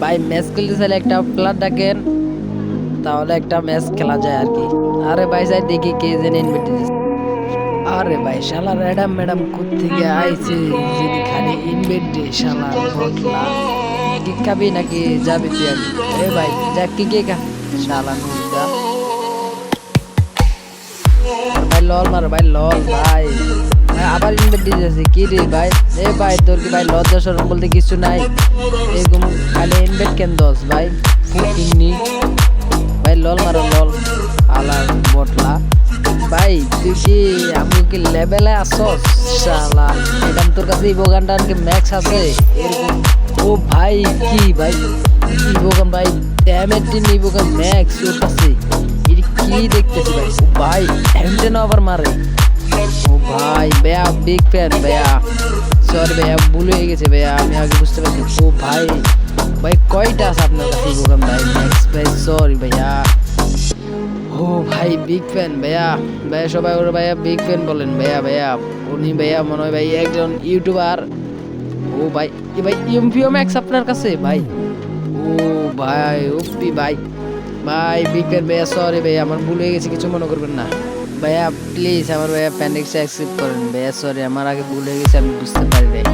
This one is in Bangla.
ভাই ম্যাচ খেলতে চাইলে একটা প্লেয়ার ডাকেন তাহলে একটা ম্যাচ খেলা যায় আর কি। আরে ভাই, যাই দেখি কে জেনে ইনভাইট আরে ভাই, শালা ম্যাডাম ম্যাডাম কোথেকে আইছে? যিনি খালি ইনভাইট দে শালা কি খাবি নাকি যাবি তুই আমি এ ভাই যাক কি, কে খা শালা নুদা ভাই, লল মারো, ভাই, লল ভাই, আবার ইনভাইট কি রে ভাই? এ ভাই, তোর কি ভাই লজ্জা শরম বলতে কিছু নাই? এরকম খালি ইনভাইট কেন দোস ভাই? ফুকিংনি ভাই, লল মারো, লল। আলা বটলা। ভাই, তুই কি আমি কি লেভেলে আসস, শালা? এরকম তোর কাছে ইবোগানটার কি ম্যাক্স আছে? ও ভাই, কি ভাই? ইবোগান ভাই ড্যামের টিম ইবোগান ম্যাক্স ওর কাছে। কি দেখতেছি ভাই? ভাই হ্যান্ডেন আবার মারে। ভাই ভাইয়া বিগ ফ্যান ভাইয়া সরি ভাইয়া, ভুল হয়ে গেছে ভাইয়া, আমি আগে বুঝতে পারছি ও ভাই ভাই, কয়টা আছে আপনার কাছে ইবোগান ভাই? ম্যাক্স ভাই সরি ভাইয়া। ও ভাই বিগ ফ্যান ভাইয়া। ভাইয়া সবাই ওর ভাইয়া বিগ ফ্যান বলেন ভাইয়া ভাইয়া। উনি ভাইয়া, মনে হয় ভাই একজন ইউটিউবার ও ভাই, এ ভাই ইউএমপিও ম্যাক্স আপনার কাছে? ভাই, ও ভাই ওপি ভাই। ভাই বিগ ফ্যান ভাইয়া সরি ভাইয়া, আমার ভুল হয়ে গেছে, কিছু মনে করবেন না। ভাইয়া প্লিজ আমার ভাইয়া প্যান্ডিক্স অ্যাকসেপ্ট করেন ভাইয়া সরি আমার আগে ভুল হয়ে গেছে আমি বুঝতে পারি নাই